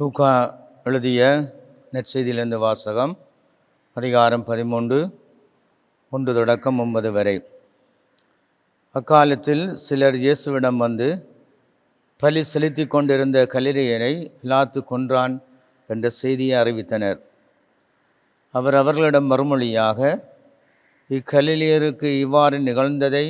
லூக்கா எழுதிய நற்செய்தியிலிருந்து வாசகம் அதிகாரம் பதிமூன்று ஒன்று தொடக்கம் ஒன்பது வரை. அக்காலத்தில் சிலர் இயேசுவிடம் வந்து பலி செலுத்தி கொண்டிருந்த கலிலேயரை பிலாத்து கொன்றான் என்ற செய்தியை அறிவித்தனர். அவர் அவர்களிடம் மறுமொழியாக இக்கலிலியருக்கு இவ்வாறு நிகழ்ந்ததை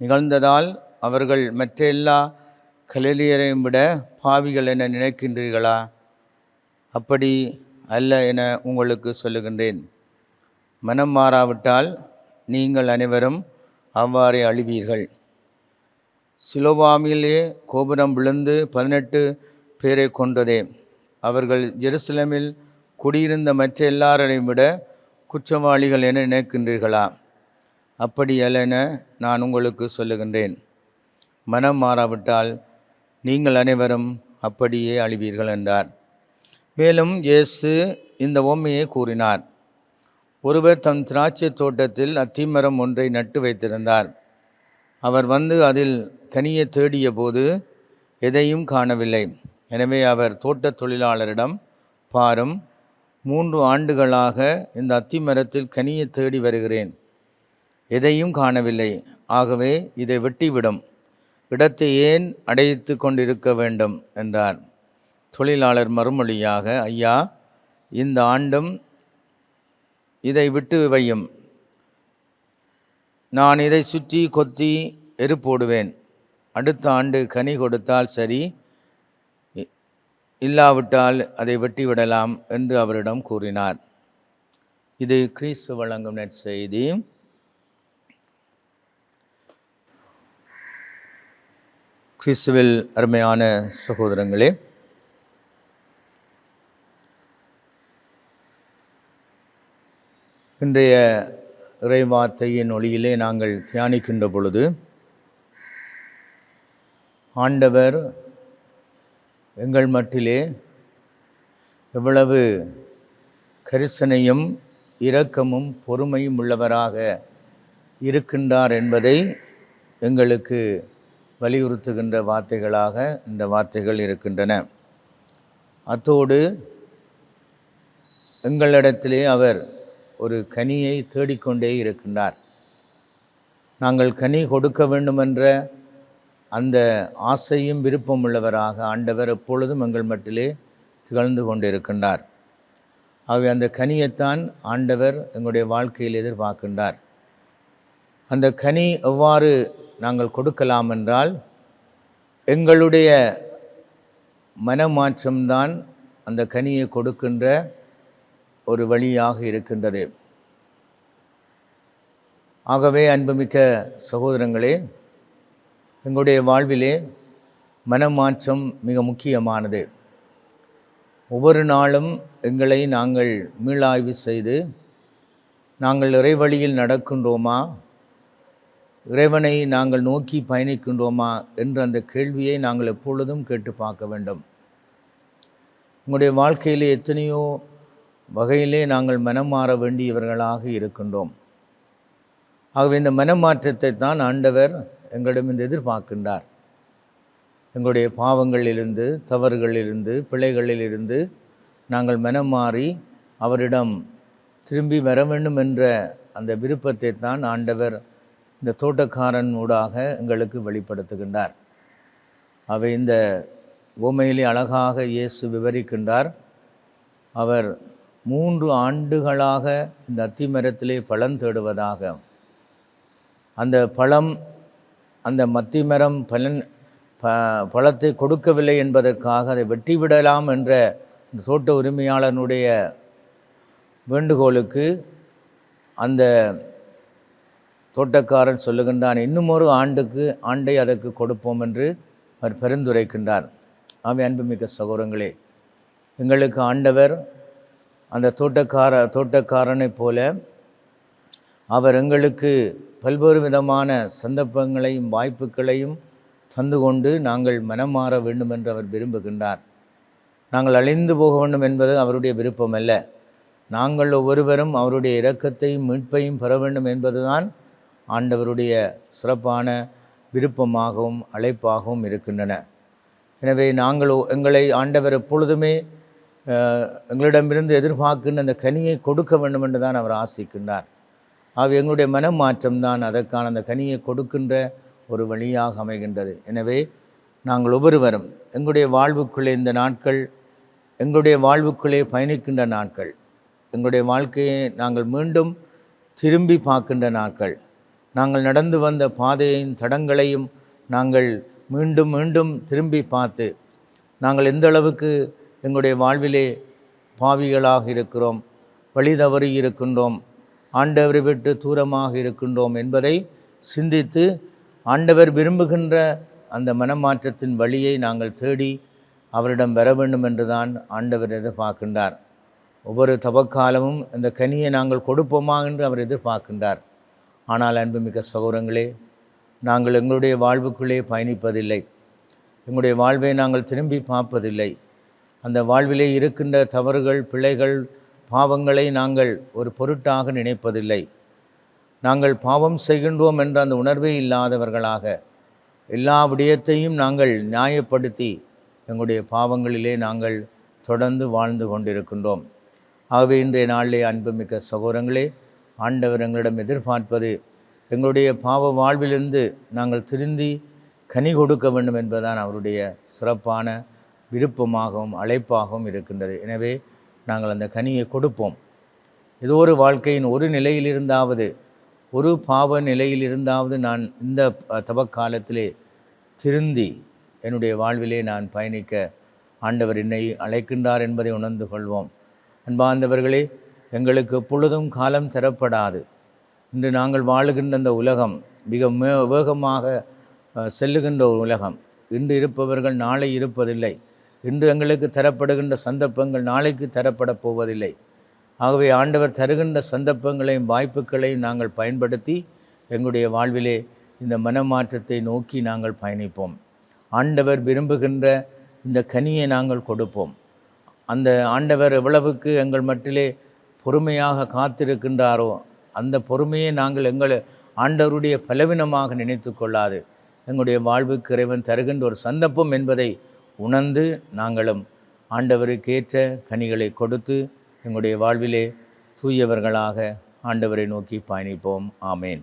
நிகழ்ந்ததால் அவர்கள் மற்ற எல்லா கலிலேயரையும் விட பாவிகள் என நினைக்கின்றீர்களா? அப்படி அல்ல என உங்களுக்கு சொல்லுகின்றேன். மனம் மாறாவிட்டால் நீங்கள் அனைவரும் அவ்வாறே அழிவீர்கள். சிலோவாமிலே கோபுரம் விழுந்து பதினெட்டு பேரை கொன்றதே. அவர்கள் ஜெருசலமில் குடியிருந்த மற்ற எல்லாரையும் விட குற்றவாளிகள் என நினைக்கின்றீர்களா? அப்படி அல்ல என நான் உங்களுக்கு சொல்லுகின்றேன். மனம் மாறாவிட்டால் நீங்கள் அனைவரும் அப்படியே அழிவீர்கள் என்றார். மேலும் இயேசு இந்த ஓமையை கூறினார். ஒருவர் தம் திராட்சை தோட்டத்தில் அத்திமரம் ஒன்றை நட்டு வைத்திருந்தார். அவர் வந்து அதில் கனியை தேடிய போது எதையும் காணவில்லை. எனவே அவர் தோட்ட தொழிலாளரிடம் பாரும் மூன்று ஆண்டுகளாக இந்த அத்திமரத்தில் கனியை தேடி வருகிறேன். எதையும் காணவில்லை. ஆகவே இதை வெட்டிவிடும். இடத்தை ஏன் அடைத்து கொண்டிருக்க வேண்டும்? என்றார். தொழிலாளர் மறுமொழியாக ஐயா இந்த ஆண்டும் இதை விட்டு வையும். நான் இதை சுற்றி கொத்தி எருப்போடுவேன் அடுத்த ஆண்டு கனி கொடுத்தால் சரி இ- இல்லாவிட்டால் அதை வெட்டிவிடலாம் என்று அவரிடம் கூறினார். இது கிறிஸ்து வழங்கும் நற்செய்தி. கிறிஸ்துவில் அருமையான சகோதரங்களே இன்றைய இறைவார்த்தையின் ஒளியிலே நாங்கள் தியானிக்கின்ற பொழுது ஆண்டவர் எங்கள் மட்டிலே எவ்வளவு கரிசனையும் இரக்கமும் பொறுமையும் உள்ளவராக இருக்கின்றார் என்பதை எங்களுக்கு வலியுறுத்துகின்ற வார்த்தைகளாக இந்த வார்த்தைகள் இருக்கின்றன. அத்தோடு எங்களிடத்திலே அவர் ஒரு கனியை தேடிக்கொண்டே இருக்கின்றார். நாங்கள் கனி கொடுக்க வேண்டுமென்ற அந்த ஆசையும் விருப்பம் உள்ளவராக ஆண்டவர் எப்பொழுதும் எங்கள் மட்டிலே திகழ்ந்து கொண்டிருக்கின்றார். ஆகவே அந்த கனியைத்தான் ஆண்டவர் எங்களுடைய வாழ்க்கையில் எதிர்பார்க்கின்றார். அந்த கனி எவ்வாறு நாங்கள் கொடுக்கலாம் என்றால் எங்களுடைய மனமாற்றம்தான் அந்த கனியை கொடுக்கின்ற ஒரு வழியாக இருக்கின்றது. ஆகவே அன்புமிக்க சகோதரங்களே எங்களுடைய வாழ்விலே மனமாற்றம் மிக முக்கியமானது. ஒவ்வொரு நாளும் எங்களை நாங்கள் மீளாய்வு செய்து நாங்கள் இறைவழியில் நடக்கின்றோமா? இறைவனை நாங்கள் நோக்கி பயணிக்கின்றோமா என்ற அந்த கேள்வியை நாங்கள் எப்பொழுதும் கேட்டு பார்க்க வேண்டும். உங்களுடைய வாழ்க்கையில் எத்தனையோ வகையிலே நாங்கள் மனம் மாற வேண்டியவர்களாக இருக்கின்றோம். ஆகவே இந்த மனமாற்றத்தை தான் ஆண்டவர் எங்களிடம் இந்த எதிர்பார்க்கின்றார். எங்களுடைய பாவங்களிலிருந்து தவறுகளிலிருந்து பிழைகளிலிருந்து நாங்கள் மனம் மாறி அவரிடம் திரும்பி வர வேண்டும் என்ற அந்த விருப்பத்தை தான் ஆண்டவர் இந்த தோட்டக்காரன் ஊடாக எங்களுக்கு வெளிப்படுத்துகின்றார். அவை இந்த உமையிலே அழகாக இயேசு விவரிக்கின்றார். அவர் மூன்று ஆண்டுகளாக இந்த அத்திமரத்திலே பழம் தேடுவதாக. அந்த பழம் அந்த மத்திமரம் பலன் ப பழத்தை கொடுக்கவில்லை என்பதற்காக அதை வெட்டிவிடலாம் என்ற இந்த தோட்ட உரிமையாளனுடைய வேண்டுகோளுக்கு அந்த தோட்டக்காரன் சொல்லுகின்றான் இன்னும் ஒரு ஆண்டுக்கு ஆண்டை அதற்கு கொடுப்போம் என்று அவர் பரிந்துரைக்கின்றார். ஆமை அன்புமிக்க சகோதரங்களே எங்களுக்கு ஆண்டவர் அந்த தோட்டக்கார தோட்டக்காரனைப் போல அவர் எங்களுக்கு பல்வேறு விதமான சந்தர்ப்பங்களையும் வாய்ப்புகளையும் தந்து கொண்டு நாங்கள் மனம் மாற வேண்டும் என்று அவர் விரும்புகின்றார். நாங்கள் அழிந்து போக வேண்டும் என்பது அவருடைய விருப்பம் அல்ல நாங்கள் ஒவ்வொருவரும் அவருடைய இரக்கத்தையும் மீட்பையும் பெற வேண்டும் என்பதுதான் ஆண்டவருடைய சிறப்பான விருப்பமாகவும் அழைப்பாகவும் இருக்கின்றன. எனவே நாங்கள் எங்களை ஆண்டவர் எப்பொழுதுமே எங்களிடமிருந்து எதிர்பார்க்கின்ற அந்த கனியை கொடுக்க வேண்டும் என்று தான் அவர் ஆசிக்கின்றார். ஆக எங்களுடைய மனமாற்றம் தான் அதற்கான அந்த கனியை கொடுக்கின்ற ஒரு வழியாக அமைகின்றது. எனவே நாங்கள் ஒவ்வொருவரும் எங்களுடைய வாழ்வுக்குள்ளே இந்த நாட்கள் எங்களுடைய வாழ்வுக்குள்ளே பயணிக்கின்ற நாட்கள் எங்களுடைய வாழ்க்கையை நாங்கள் மீண்டும் திரும்பி பார்க்கின்ற நாட்கள் நாங்கள் நடந்து வந்த பாதையின் தடங்களையும் நாங்கள் மீண்டும் மீண்டும் திரும்பி பார்த்து நாங்கள் எந்த அளவுக்கு எங்களுடைய வாழ்விலே பாவிகளாக இருக்கிறோம் வழி தவறி இருக்கின்றோம் ஆண்டவரை விட்டு தூரமாக இருக்கின்றோம் என்பதை சிந்தித்து ஆண்டவர் விரும்புகின்ற அந்த மனமாற்றத்தின் வழியை நாங்கள் தேடி அவரிடம் வர வேண்டும் என்றுதான் ஆண்டவர் எதிர்பார்க்கின்றார். ஒவ்வொரு தவக்காலமும் இந்த கனியை நாங்கள் கொடுப்போமா என்று அவர் எதிர்பார்க்கின்றார். ஆனால் அன்புமிக்க சகோதரங்களே நாங்கள் எங்களுடைய வாழ்வுக்குள்ளே பயணிப்பதில்லை. எங்களுடைய வாழ்வை நாங்கள் திரும்பி பார்ப்பதில்லை. அந்த வாழ்விலே இருக்கின்ற தவறுகள் பிழைகள் பாவங்களை நாங்கள் ஒரு பொருட்டாக நினைப்பதில்லை. நாங்கள் பாவம் செய்கின்றோம் என்ற அந்த உணர்வே இல்லாதவர்களாக எல்லா விடயத்தையும் நாங்கள் நியாயப்படுத்தி எங்களுடைய பாவங்களிலே நாங்கள் தொடர்ந்து வாழ்ந்து கொண்டிருக்கின்றோம். ஆகவே இன்றைய நாளிலே அன்புமிக்க சகோதரங்களே ஆண்டவர் எங்களிடம் எதிர்பார்ப்பது எங்களுடைய பாவ வாழ்விலிருந்து நாங்கள் திருந்தி கனி கொடுக்க வேண்டும் என்பதுதான் அவருடைய சிறப்பான விருப்பமாகவும் அழைப்பாகவும் இருக்கின்றது. எனவே நாங்கள் அந்த கனியை கொடுப்போம். ஏதோ ஒரு வாழ்க்கையின் ஒரு நிலையில் இருந்தாவது ஒரு பாவ நிலையில் இருந்தாவது நான் இந்த அஹ், தவக்காலத்திலே திருந்தி என்னுடைய வாழ்விலே நான் பயணிக்க ஆண்டவர் என்னை அழைக்கின்றார் என்பதை உணர்ந்து கொள்வோம். அன்பார்ந்தவர்களே எங்களுக்கு எப்பொழுதும் காலம் தரப்படாது. இன்று நாங்கள் வாழுகின்ற அந்த உலகம் மிக மே- வேகமாக செல்லுகின்ற ஒரு உலகம். இன்று இருப்பவர்கள் நாளை இருப்பதில்லை. இன்று எங்களுக்கு தரப்படுகின்ற சந்தர்ப்பங்கள் நாளைக்கு தரப்பட போவதில்லை. ஆகவே ஆண்டவர் தருகின்ற சந்தர்ப்பங்களையும் வாய்ப்புகளையும் நாங்கள் பயன்படுத்தி எங்களுடைய வாழ்விலே இந்த மனமாற்றத்தை நோக்கி நாங்கள் பயணிப்போம். ஆண்டவர் விரும்புகின்ற இந்த கனியை நாங்கள் கொடுப்போம். அந்த ஆண்டவர் எவ்வளவுக்கு எங்கள் மட்டிலே பொறுமையாக காத்திருக்கின்றாரோ அந்த பொறுமையை நாங்கள் எங்கள் ஆண்டவருடைய பலவீனமாக நினைத்து கொள்ளாது. எங்களுடைய வாழ்வுக்கு இறைவன் தருகின்ற ஒரு சந்தர்ப்பம் என்பதை உணர்ந்து நாங்களும் ஆண்டவருக்கேற்ற கனிகளை கொடுத்து எங்களுடைய வாழ்விலே தூயவர்களாக ஆண்டவரை நோக்கி பயணிப்போம். ஆமேன்.